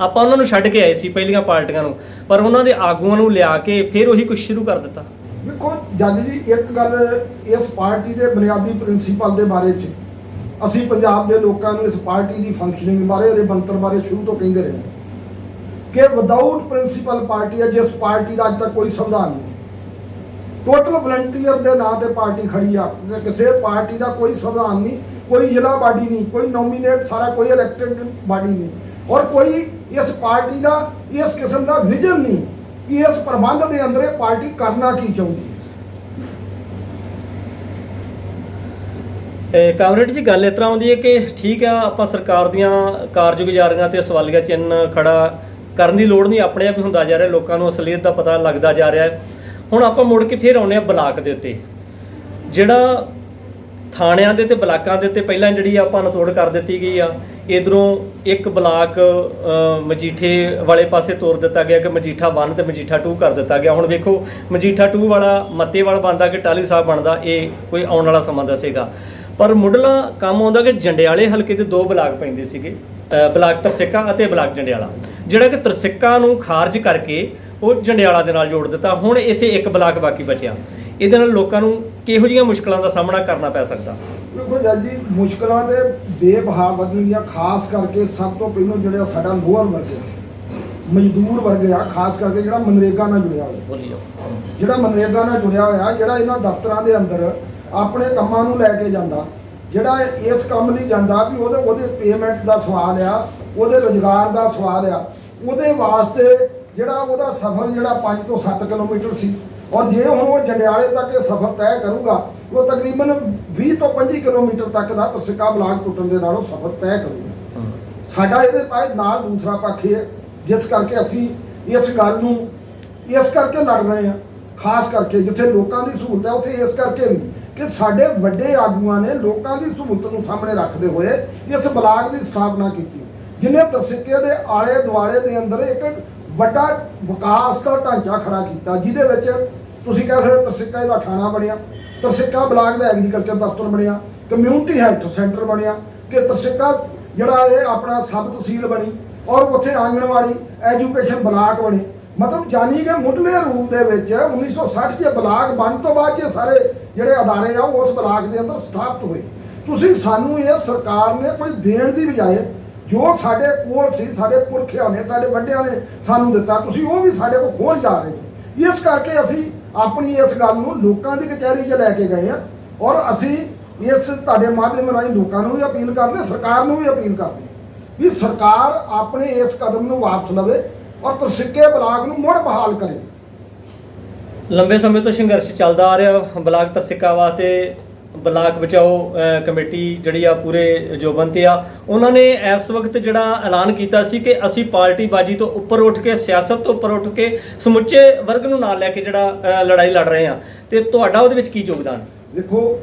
ਆਪਾਂ ਉਹਨਾਂ ਨੂੰ ਛੱਡ ਕੇ ਆਏ ਸੀ ਪਹਿਲੀਆਂ ਪਾਰਟੀਆਂ ਨੂੰ, ਪਰ ਉਹਨਾਂ ਦੇ ਆਗੂਆਂ ਨੂੰ ਲਿਆ ਕੇ ਫਿਰ ਉਹੀ ਕੁਝ ਸ਼ੁਰੂ ਕਰ ਦਿੱਤਾ। ਦੇਖੋ, ਜੱਜ ਜੀ, ਇੱਕ ਗੱਲ ਇਸ ਪਾਰਟੀ ਦੇ ਬੁਨਿਆਦੀ ਪ੍ਰਿੰਸੀਪਲ ਦੇ ਬਾਰੇ ਚ। ਅਸੀਂ ਪੰਜਾਬ ਦੇ ਲੋਕਾਂ ਨੂੰ ਇਸ ਪਾਰਟੀ ਦੀ ਫੰਕਸ਼ਨਿੰਗ ਬਾਰੇ, ਉਹਦੇ ਬਣਤਰ ਬਾਰੇ ਸ਼ੁਰੂ ਤੋਂ ਕਹਿੰਦੇ ਰਹੇ ਕਿ ਵਿਦਆਊਟ ਪ੍ਰਿੰਸੀਪਲ ਪਾਰਟੀ ਹੈ, ਜਿਸ ਪਾਰਟੀ ਦਾ ਅੱਜ ਤੱਕ ਕੋਈ ਸੰਵਿਧਾਨ ਨਹੀਂ। ਟੋਟਲ ਵਲੰਟੀਅਰ ਦੇ ਨਾਂ ਤੇ ਪਾਰਟੀ ਖੜੀ ਆ। ਕਿਸੇ ਪਾਰਟੀ ਦਾ ਕੋਈ ਸੰਵਿਧਾਨ ਨਹੀਂ, ਕੋਈ ਜ਼ਿਲ੍ਹਾ ਬਾਡੀ ਨਹੀਂ, ਕੋਈ ਨੋਮੀਨੇਟ ਸਾਰਾ ਕੋਈ ਇਲੈਕਟਡ ਬਾਡੀ ਨਹੀਂ। ਔਰ ਕੋਈ ਇਸ ਪਾਰਟੀ ਦਾ, ਇਸ ਕਿਸਮ ਦਾ ਵਿਜ਼ਨ ਨਹੀਂ। ਕਿ ਇਸ ਪ੍ਰਬੰਧ ਦੇ ਅੰਦਰ ਇਹ ਪਾਰਟੀ ਕਰਨਾ ਕੀ ਚਾਹੁੰਦੀ ਹੈ? ਕਾਮਰੇਡ ਜੀ, ਗੱਲ ਇਸ ਤਰ੍ਹਾਂ ਆਉਂਦੀ ਹੈ ਕਿ ਠੀਕ ਆ, ਆਪਾਂ ਸਰਕਾਰ ਦੀਆਂ ਕਾਰਜਗੁਜ਼ਾਰੀਆਂ ਤੇ ਸਵਾਲੀਆ ਚਿੰਨ੍ਹ ਖੜਾ ਕਰਨ ਦੀ ਲੋੜ ਨਹੀਂ, ਆਪਣੇ ਆਪ ਹੀ ਹੁੰਦਾ ਜਾ ਰਿਹਾ, ਲੋਕਾਂ ਨੂੰ ਅਸਲੀਅਤ ਦਾ ਪਤਾ ਲੱਗਦਾ ਜਾ ਰਿਹਾ ਹੁਣ ਆਪਾਂ ਮੁੜ ਕੇ ਫੇਰ ਆਉਨੇ ਆ ਬਲਾਕ ਦੇ ਉੱਤੇ। ਜਿਹੜਾ ਥਾਣਿਆਂ ਦੇ ਤੇ ਬਲਾਕਾਂ ਦੇ ਉੱਤੇ ਪਹਿਲਾਂ ਜਿਹੜੀ ਆ ਭੰਨ ਤੋੜ ਕਰ ਦਿੱਤੀ ਗਈ ਆ, ਇਧਰੋਂ ਇੱਕ ਬਲਾਕ ਮਜੀਠੇ ਵਾਲੇ ਪਾਸੇ ਤੋਰ ਦਿੱਤਾ ਗਿਆ ਕਿ ਮਜੀਠਾ 1 ਤੇ ਮਜੀਠਾ 2 ਕਰ ਦਿੱਤਾ ਗਿਆ। ਹੁਣ ਵੇਖੋ, ਮਜੀਠਾ 2 ਵਾਲਾ ਮੱਤੇਵਾਲ ਬਣਦਾ ਕਿ ਟਾਲੀ ਸਾਹਿਬ ਬਣਦਾ, ਇਹ ਕੋਈ ਆਉਣ ਵਾਲਾ ਸਮਾਂ ਦੱਸੇਗਾ। ਪਰ ਮੁੱਢਲਾ ਕੰਮ ਆਉਂਦਾ ਕਿ ਜੰਡਿਆਲੇ ਹਲਕੇ ਦੇ ਦੋ ਬਲਾਕ ਪੈਂਦੇ ਸੀਗੇ ਬਲਾਕ ਤਰਸਿੱਕਾ ਅਤੇ ਬਲਾਕ ਜੰਡਿਆਲਾ। ਜਿਹੜਾ ਕਿ ਤਰਸਿੱਕਾ ਨੂੰ ਖਾਰਜ ਕਰਕੇ ਉਹ ਜੰਡਿਆਲਾ ਦੇ ਨਾਲ ਜੋੜ ਦਿੱਤਾ। ਹੁਣ ਇੱਥੇ ਇੱਕ ਬਲਾਕ ਬਾਕੀ ਬਚਿਆ। ਇਹਦੇ ਨਾਲ ਲੋਕਾਂ ਨੂੰ ਕਿਹੋ ਜਿਹੀਆਂ ਮੁਸ਼ਕਲਾਂ ਦਾ ਸਾਹਮਣਾ ਕਰਨਾ ਪੈ ਸਕਦਾ? ਦੇਖੋ ਜੱਜ ਜੀ ਮੁਸ਼ਕਲਾਂ ਦੇ ਬੇਬਹਾ ਵਧਣਗੀਆਂ ਖਾਸ ਕਰਕੇ ਸਭ ਤੋਂ ਪਹਿਲਾਂ ਜਿਹੜਾ ਸਾਡਾ ਲੋਅਰ ਵਰਗ ਮਜ਼ਦੂਰ ਵਰਗ ਆ ਖਾਸ ਕਰਕੇ ਜਿਹੜਾ ਮਨਰੇਗਾ ਨਾਲ ਜੁੜਿਆ ਹੋਇਆ। ਬੋਲੀ ਜਾਓ ਜਿਹੜਾ ਮਨਰੇਗਾ ਨਾਲ ਜੁੜਿਆ ਹੋਇਆ ਜਿਹੜਾ ਇਹਨਾਂ ਦਫ਼ਤਰਾਂ ਦੇ ਅੰਦਰ ਆਪਣੇ ਕੰਮਾਂ ਨੂੰ ਲੈ ਕੇ ਜਾਂਦਾ ਜਿਹੜਾ ਇਸ ਕੰਮ ਲਈ ਜਾਂਦਾ ਵੀ ਉਹਦੇ ਉਹਦੇ ਪੇਮੈਂਟ ਦਾ ਸਵਾਲ ਆ ਉਹਦੇ ਰੋਜ਼ਗਾਰ ਦਾ ਸਵਾਲ ਆ ਉਹਦੇ ਵਾਸਤੇ ਜਿਹੜਾ ਉਹਦਾ ਸਫ਼ਰ ਜਿਹੜਾ 5 ਤੋਂ 7 ਕਿਲੋਮੀਟਰ ਸੀ ਔਰ ਜੇ ਹੁਣ ਉਹ ਜੰਡਿਆਲੇ ਤੱਕ ਇਹ ਸਫ਼ਰ ਤੈਅ ਕਰੂਗਾ ਉਹ ਤਕਰੀਬਨ 20 ਤੋਂ 25 ਕਿਲੋਮੀਟਰ ਤੱਕ ਦਾ ਤਸਿਕਾ ਬਲਾਕ ਟੁੱਟਣ ਦੇ ਨਾਲ ਉਹ ਸਫ਼ਰ ਤੈਅ ਕਰੂਗਾ। ਸਾਡਾ ਇਹਦੇ ਪਾਏ ਨਾਲ ਦੂਸਰਾ ਪੱਖ ਹੈ ਜਿਸ ਕਰਕੇ ਅਸੀਂ ਇਸ ਗੱਲ ਨੂੰ ਇਸ ਕਰਕੇ ਲੜ ਰਹੇ ਹਾਂ ਖਾਸ ਕਰਕੇ ਜਿੱਥੇ ਲੋਕਾਂ ਦੀ ਸਹੂਲਤ ਹੈ ਉੱਥੇ ਇਸ ਕਰਕੇ ਕਿ ਸਾਡੇ ਵੱਡੇ ਆਗੂਆਂ ਨੇ ਲੋਕਾਂ ਦੀ ਸਹੂਲਤ ਨੂੰ ਸਾਹਮਣੇ ਰੱਖਦੇ ਹੋਏ ਇਸ ਬਲਾਕ ਦੀ ਸਥਾਪਨਾ ਕੀਤੀ। ਜਿਨੇ ਤਰਸਿੱਕੇ ਦੇ ਆਲੇ ਦੁਆਲੇ ਦੇ ਅੰਦਰ ਇੱਕ ਵੱਡਾ ਵਿਕਾਸ ਦਾ ਢਾਂਚਾ ਖੜਾ ਕੀਤਾ, ਜਿਹਦੇ ਵਿੱਚ ਤੁਸੀਂ ਕਹਿ ਸਕਦੇ ਹੋ ਤਰਸਿੱਕਾ ਦਾ ਥਾਣਾ ਬਣਿਆ, ਤਰਸਿੱਕਾ ਬਲਾਕ ਦਾ ਐਗਰੀਕਲਚਰ ਦਫ਼ਤਰ ਬਣਿਆ ਕਮਿਊਨਿਟੀ ਹੈਲਥ ਸੈਂਟਰ ਬਣਿਆ, ਕਿ ਤਰਸਿੱਕਾ ਜਿਹੜਾ ਇਹ ਆਪਣਾ ਸਬ ਤਹਿਸੀਲ ਬਣੀ ਔਰ ਉੱਥੇ ਆਂਗਣਵਾੜੀ ਐਜੂਕੇਸ਼ਨ ਬਲਾਕ ਬਣੇ। ਮਤਲਬ ਜਾਨੀ ਕਿ ਮੁੱਢਲੇ ਰੂਪ ਦੇ ਵਿੱਚ 1960 ਚ ਬਲਾਕ ਬਣ ਤੋਂ ਬਾਅਦ ਜੇ ਸਾਰੇ ਜਿਹੜੇ ਅਦਾਰੇ ਆ ਉਹ ਉਸ ਬਲਾਕ ਦੇ ਅੰਦਰ ਸਥਾਪਿਤ ਹੋਏ। ਤੁਸੀਂ ਸਾਨੂੰ ਇਹ ਸਰਕਾਰ ਨੇ ਕੋਈ ਦੇਣ ਦੀ ਬਜਾਏ ਜੋ ਸਾਡੇ ਕੋਲ ਸੀ, ਸਾਡੇ ਪੁਰਖਿਆਂ ਨੇ, ਸਾਡੇ ਵੱਡਿਆਂ ਨੇ ਸਾਨੂੰ ਦਿੱਤਾ, ਤੁਸੀਂ ਉਹ ਵੀ ਸਾਡੇ ਕੋਲ ਖੋਲ ਜਾ ਰਹੇ ਹੋ। ਇਸ ਕਰਕੇ ਅਸੀਂ ਆਪਣੀ ਇਸ ਗੱਲ ਨੂੰ ਲੋਕਾਂ ਦੀ ਕਚਹਿਰੀ 'ਚ ਲੈ ਕੇ ਗਏ ਆ ਔਰ ਅਸੀਂ ਇਸ ਤੁਹਾਡੇ ਮਾਧਿਅਮ ਰਾਹੀਂ ਲੋਕਾਂ ਨੂੰ ਵੀ ਅਪੀਲ ਕਰਦੇ, ਸਰਕਾਰ ਨੂੰ ਵੀ ਅਪੀਲ ਕਰਦੇ ਵੀ ਸਰਕਾਰ ਆਪਣੇ ਇਸ ਕਦਮ ਨੂੰ ਵਾਪਸ ਲਵੇ ਔਰ ਤਰਸਿੱਕੇ ਬਲਾਕ ਨੂੰ ਮੁੜ ਬਹਾਲ ਕਰੇ। ਲੰਬੇ ਸਮੇਂ ਤੋਂ ਸੰਘਰਸ਼ ਚੱਲਦਾ ਆ ਰਿਹਾ, ਬਲਾਕ ਤਰਸਿੱਕਾ ਵਾਸਤੇ ਬਲਾਕ ਬਚਾਓ ਕਮੇਟੀ ਜਿਹੜੀ ਆ ਪੂਰੇ ਜੋਬਨ ਤੇ ਆ, ਉਹਨਾਂ ਨੇ ਇਸ ਵਕਤ ਜਿਹੜਾ ਐਲਾਨ ਕੀਤਾ ਸੀ ਕਿ ਅਸੀਂ ਪਾਰਟੀ ਬਾਜੀ ਤੋਂ ਉੱਪਰ ਉੱਠ ਕੇ, ਸਿਆਸਤ ਤੋਂ ਉੱਪਰ ਉੱਠ ਕੇ ਸਮੁੱਚੇ ਵਰਗ ਨੂੰ ਨਾਲ ਲੈ ਕੇ ਜਿਹੜਾ ਲੜਾਈ ਲੜ ਰਹੇ ਆ। ਤੇ ਤੁਹਾਡਾ ਉਹਦੇ ਵਿੱਚ ਕੀ ਯੋਗਦਾਨ? ਦੇਖੋ,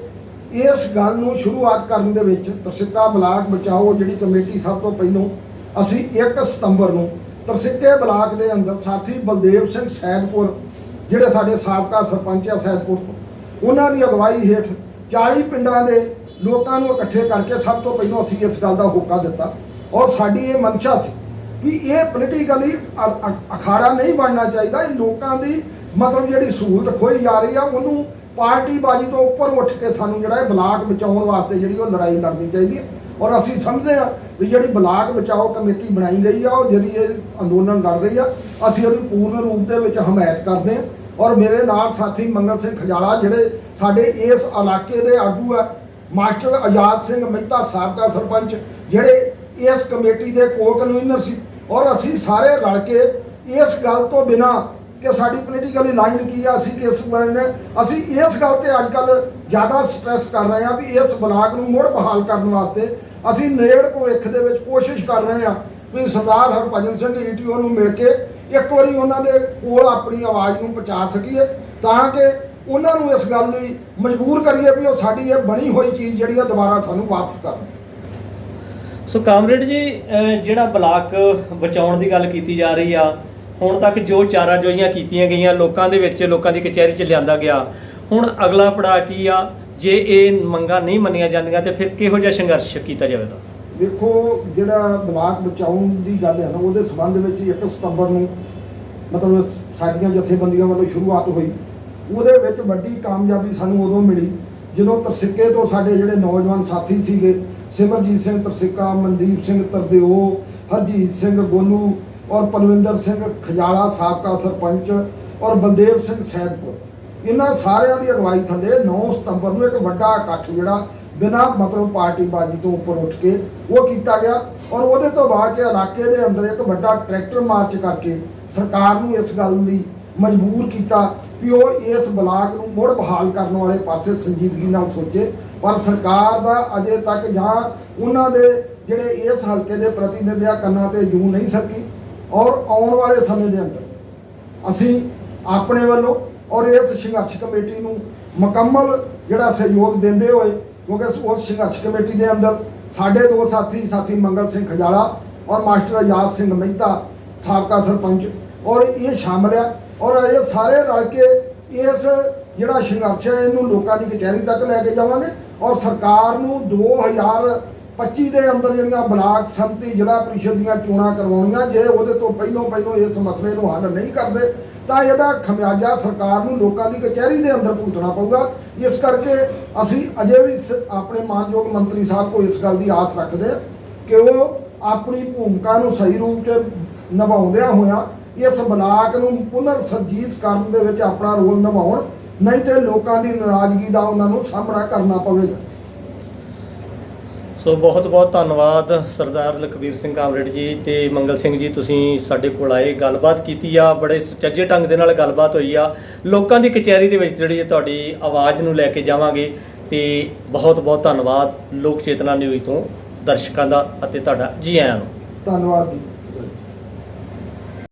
ਇਸ ਗੱਲ ਨੂੰ ਸ਼ੁਰੂਆਤ ਕਰਨ ਦੇ ਵਿੱਚ ਤਰਸਿੱਕਾ ਬਲਾਕ ਬਚਾਓ ਜਿਹੜੀ ਕਮੇਟੀ ਸਭ ਤੋਂ ਪਹਿਲੋਂ, ਅਸੀਂ 1 ਸਤੰਬਰ ਨੂੰ ਤਰਸਿੱਕੇ ਬਲਾਕ ਦੇ ਅੰਦਰ ਸਾਥੀ ਬਲਦੇਵ ਸਿੰਘ ਸੈਦਪੁਰ, ਜਿਹੜੇ ਸਾਡੇ ਸਾਬਕਾ ਸਰਪੰਚ ਆ ਸੈਦਪੁਰ ਤੋਂ, ਉਹਨਾਂ ਦੀ ਅਗਵਾਈ ਹੇਠ 40 ਪਿੰਡਾਂ ਦੇ ਲੋਕਾਂ ਨੂੰ ਇਕੱਠੇ ਕਰਕੇ ਸਭ ਤੋਂ ਪਹਿਲਾਂ ਅਸੀਂ ਇਸ ਗੱਲ ਦਾ ਹੋਕਾ ਦਿੱਤਾ ਔਰ ਸਾਡੀ ਇਹ ਮਨਸ਼ਾ ਸੀ ਵੀ ਇਹ ਪੋਲੀਟੀਕਲੀ ਅਖਾੜਾ ਨਹੀਂ ਬਣਨਾ ਚਾਹੀਦਾ। ਇਹ ਲੋਕਾਂ ਦੀ ਮਤਲਬ ਜਿਹੜੀ ਸਹੂਲਤ ਖੋਈ ਜਾ ਰਹੀ ਆ, ਉਹਨੂੰ ਪਾਰਟੀ ਬਾਜੀ ਤੋਂ ਉੱਪਰ ਉੱਠ ਕੇ ਸਾਨੂੰ ਜਿਹੜਾ ਇਹ ਬਲਾਕ ਬਚਾਉਣ ਵਾਸਤੇ ਜਿਹੜੀ ਉਹ ਲੜਾਈ ਲੜਨੀ ਚਾਹੀਦੀ ਹੈ। ਔਰ ਅਸੀਂ ਸਮਝਦੇ ਆ ਵੀ ਜਿਹੜੀ ਬਲਾਕ ਬਚਾਓ ਕਮੇਟੀ ਬਣਾਈ ਗਈ ਆ, ਉਹ ਜਿਹੜੀ ਇਹ ਅੰਦੋਲਨ ਲੜ ਰਹੀ ਆ, ਅਸੀਂ ਉਹਦੀ ਪੂਰਨ ਰੂਪ ਦੇ ਵਿੱਚ ਹਮਾਇਤ ਕਰਦੇ ਆ ਔਰ ਮੇਰੇ ਨਾਲ ਸਾਥੀ ਮੰਗਲ ਸਿੰਘ ਖਜਾਲਾ, ਜਿਹੜੇ ਸਾਡੇ ਇਸ ਇਲਾਕੇ ਦੇ ਆਗੂ ਆ, ਮਾਸਟਰ ਆਜ਼ਾਦ ਸਿੰਘ ਮਹਿਤਾ ਸਾਬਕਾ ਸਰਪੰਚ, ਜਿਹੜੇ ਇਸ ਕਮੇਟੀ ਦੇ ਕੋ ਕਨਵੀਨਰ ਸੀ। ਔਰ ਅਸੀਂ ਸਾਰੇ ਰਲ ਕੇ ਇਸ ਗੱਲ ਤੋਂ ਬਿਨਾ ਕਿ ਸਾਡੀ ਪੋਲੀਟੀਕਲੀ ਲਾਈਨ ਕੀ ਆ, ਅਸੀਂ ਕਿਸ ਬਾਰੇ ਅਸੀਂ ਇਸ ਗੱਲ ਤੇ ਅੱਜ ਕੱਲ ਜ਼ਿਆਦਾ ਸਟ੍ਰੈਸ ਕਰ ਰਹੇ ਹਾਂ ਵੀ ਇਸ ਬਲਾਕ ਨੂੰ ਮੁੜ ਬਹਾਲ ਕਰਨ ਵਾਸਤੇ ਅਸੀਂ ਨੇੜ ਭਵਿੱਖ ਦੇ ਵਿੱਚ ਕੋਸ਼ਿਸ਼ ਕਰ ਰਹੇ ਹਾਂ ਵੀ ਸਰਦਾਰ ਹਰਭਜਨ ਸਿੰਘ ਈਟੀਓ ਨੂੰ ਮਿਲ ਕੇ ਇੱਕ ਵਾਰੀ ਉਹਨਾਂ ਦੇ ਕੋਲ ਆਪਣੀ ਆਵਾਜ਼ ਨੂੰ ਪਹੁੰਚਾ ਸਕੀਏ ਤਾਂ ਕਿ ਉਹਨਾਂ ਨੂੰ ਇਸ ਗੱਲ ਲਈ ਮਜਬੂਰ ਕਰੀਏ ਵੀ ਉਹ ਸਾਡੀ ਇਹ ਬਣੀ ਹੋਈ ਚੀਜ਼ ਜਿਹੜੀ ਆ ਦੁਬਾਰਾ ਸਾਨੂੰ ਵਾਪਸ ਕਰਨ। ਸੋ ਕਾਮਰੇਡ ਜੀ ਜਿਹੜਾ ਬਲਾਕ ਬਚਾਉਣ ਦੀ ਗੱਲ ਕੀਤੀ ਜਾ ਰਹੀ ਆ, ਹੁਣ ਤੱਕ ਜੋ ਚਾਰਾ ਜੋਈਆਂ ਕੀਤੀਆਂ ਗਈਆਂ, ਲੋਕਾਂ ਦੇ ਵਿੱਚ, ਲੋਕਾਂ ਦੀ ਕਚਹਿਰੀ 'ਚ ਲਿਆਂਦਾ ਗਿਆ, ਹੁਣ ਅਗਲਾ ਪੜਾਅ ਕੀ ਆ? ਜੇ ਇਹ ਮੰਗਾਂ ਨਹੀਂ ਮੰਨੀਆਂ ਜਾਂਦੀਆਂ ਤੇ ਫਿਰ ਕਿਹੋ ਜਿਹਾ ਸੰਘਰਸ਼ ਕੀਤਾ ਜਾਵੇਗਾ? ਦੇਖੋ, ਜਿਹੜਾ ਬਲਾਕ ਬਚਾਉਣ ਦੀ ਗੱਲ ਹੈ ਨਾ, ਉਹਦੇ ਸੰਬੰਧ ਵਿੱਚ 1 ਸਤੰਬਰ ਨੂੰ ਮਤਲਬ ਸਾਡੀਆਂ ਜਥੇਬੰਦੀਆਂ ਵੱਲੋਂ ਸ਼ੁਰੂਆਤ ਹੋਈ। ਉਹਦੇ ਵਿੱਚ ਵੱਡੀ ਕਾਮਯਾਬੀ ਸਾਨੂੰ ਉਦੋਂ ਮਿਲੀ, ਜਦੋਂ ਤਰਸਿੱਕੇ ਤੋਂ ਸਾਡੇ ਜਿਹੜੇ ਨੌਜਵਾਨ ਸਾਥੀ ਸੀਗੇ, ਸਿਮਰਜੀਤ ਸਿੰਘ ਤਰਸਿੱਕਾ, ਮਨਦੀਪ ਸਿੰਘ ਤਰਦੇਓ, ਹਰਜੀਤ ਸਿੰਘ ਗੋਲੂ ਔਰ ਪਲਵਿੰਦਰ ਸਿੰਘ ਖਜਾਲਾ ਸਾਬਕਾ ਸਰਪੰਚ ਔਰ ਬਲਦੇਵ ਸਿੰਘ ਸੈਦਪੁਰ। ਇਹਨਾਂ ਸਾਰਿਆਂ ਦੀ ਅਗਵਾਈ ਥੱਲੇ 9 ਸਤੰਬਰ ਨੂੰ ਇੱਕ ਵੱਡਾ ਇਕੱਠ ਜਿਹੜਾ ਬਿਨਾਂ ਮਤਲਬ ਪਾਰਟੀ ਬਾਜੀ ਤੋਂ ਉੱਪਰ ਉੱਠ ਕੇ ਉਹ ਕੀਤਾ ਗਿਆ ਔਰ ਉਹਦੇ ਤੋਂ ਬਾਅਦ ਚ ਇਲਾਕੇ ਦੇ ਅੰਦਰ ਇੱਕ ਵੱਡਾ ਟਰੈਕਟਰ ਮਾਰਚ ਕਰਕੇ ਸਰਕਾਰ ਨੂੰ ਇਸ ਗੱਲ ਲਈ ਮਜਬੂਰ ਕੀਤਾ ਕਿ ਉਹ ਇਸ ਬਲਾਕ ਨੂੰ ਮੁੜ ਬਹਾਲ ਕਰਨ ਵਾਲੇ ਪਾਸੇ ਸੰਜੀਦਗੀ ਨਾਲ ਸੋਚੇ। ਪਰ ਸਰਕਾਰ ਦਾ ਅਜੇ ਤੱਕ ਜਾਂ ਉਹਨਾਂ ਦੇ ਜਿਹੜੇ ਇਸ ਹਲਕੇ ਦੇ ਪ੍ਰਤੀਨਿਧ ਕੰਨਾਂ ਤੇ ਜੂ ਨਹੀਂ ਸਕੀ ਔਰ ਆਉਣ ਵਾਲੇ ਸਮੇਂ ਦੇ ਅੰਦਰ ਅਸੀਂ ਆਪਣੇ ਵੱਲੋਂ ਔਰ ਇਸ ਸੰਘਰਸ਼ ਕਮੇਟੀ ਨੂੰ ਮੁਕੰਮਲ ਜਿਹੜਾ ਸਹਿਯੋਗ ਦਿੰਦੇ ਹੋਏ ਕਿਉਂਕਿ ਉਸ ਸੰਘਰਸ਼ ਕਮੇਟੀ ਦੇ ਅੰਦਰ ਸਾਡੇ ਦੋ ਸਾਥੀ ਸਾਥੀ ਮੰਗਲ ਸਿੰਘ ਖਜਾਲਾ ਔਰ ਮਾਸਟਰ ਆਜ਼ਾਦ ਸਿੰਘ ਮਹਿਤਾ, ਸਾਬਕਾ ਸਰਪੰਚ ਔਰ ਇਹ ਸ਼ਾਮਲ ਆ ਔਰ ਇਹ ਸਾਰੇ ਰਲ ਕੇ ਇਸ ਜਿਹੜਾ ਸੰਘਰਸ਼ ਹੈ, ਇਹਨੂੰ ਲੋਕਾਂ ਦੀ ਕਚਹਿਰੀ ਤੱਕ ਲੈ ਕੇ ਜਾਵਾਂਗੇ ਔਰ ਸਰਕਾਰ ਨੂੰ 2025 ਦੇ ਅੰਦਰ ਜਿਹੜੀਆਂ ਬਲਾਕ ਸੰਮਤੀ ਜ਼ਿਲ੍ਹਾ ਪ੍ਰੀਸ਼ਦ ਦੀਆਂ ਚੋਣਾਂ ਕਰਵਾਉਣੀਆਂ, ਜੇ ਉਹਦੇ ਤੋਂ ਪਹਿਲੋਂ ਪਹਿਲੋਂ ਇਸ ਮਸਲੇ ਨੂੰ ਹੱਲ ਨਹੀਂ ਕਰਦੇ ਤਾਂ ਇਹਦਾ ਖਮਿਆਜਾ ਸਰਕਾਰ ਨੂੰ ਲੋਕਾਂ ਦੀ ਕਚਹਿਰੀ ਦੇ ਅੰਦਰ ਭੁਗਤਣਾ ਪਊਗਾ। ਇਸ ਕਰਕੇ ਅਸੀਂ ਅਜੇ ਵੀ ਸ- ਆਪਣੇ ਮਾਨਯੋਗ ਮੰਤਰੀ ਸਾਹਿਬ ਕੋਲ ਇਸ ਗੱਲ ਦੀ ਆਸ ਰੱਖਦੇ ਹਾਂ ਕਿ ਉਹ ਆਪਣੀ ਭੂਮਿਕਾ ਨੂੰ ਸਹੀ ਰੂਪ 'ਚ ਨਿਭਾਉਂਦਿਆਂ ਹੋਇਆਂ ਇਸ ਬਲਾਕ ਨੂੰ ਪੁਨਰ ਸਰਜੀਤ ਕਰਨ ਦੇ ਵਿੱਚ ਆਪਣਾ ਰੋਲ ਨਿਭਾਉਣ, ਨਹੀਂ ਤੇ ਲੋਕਾਂ ਦੀ ਨਾਰਾਜ਼ਗੀ ਦਾ ਉਹਨਾਂ ਨੂੰ ਸਾਹਮਣਾ ਕਰਨਾ ਪਵੇਗਾ। ਸੋ ਬਹੁਤ ਬਹੁਤ ਧੰਨਵਾਦ ਸਰਦਾਰ ਲਖਬੀਰ ਸਿੰਘ ਕਾਮਰੇਡ ਜੀ ਤੇ ਮੰਗਲ ਸਿੰਘ ਜੀ, ਤੁਸੀਂ ਸਾਡੇ ਕੋਲ ਆਏ, ਗੱਲਬਾਤ ਕੀਤੀ ਆ, ਬੜੇ ਸੁਚੱਜੇ ਢੰਗ ਦੇ ਨਾਲ ਗੱਲਬਾਤ ਹੋਈ ਆ। ਲੋਕਾਂ ਦੀ ਕਚਹਿਰੀ ਦੇ ਵਿੱਚ ਜਿਹੜੀ ਹੈ ਤੁਹਾਡੀ ਆਵਾਜ਼ ਨੂੰ ਲੈ ਕੇ ਜਾਵਾਂਗੇ ਤੇ ਬਹੁਤ ਬਹੁਤ ਧੰਨਵਾਦ ਲੋਕ ਚੇਤਨਾ ਨਿਊਜ਼ ਤੋਂ ਦਰਸ਼ਕਾਂ ਦਾ ਅਤੇ ਤੁਹਾਡਾ ਜੀ ਆਇਆਂ ਨੂੰ। ਧੰਨਵਾਦ ਜੀ।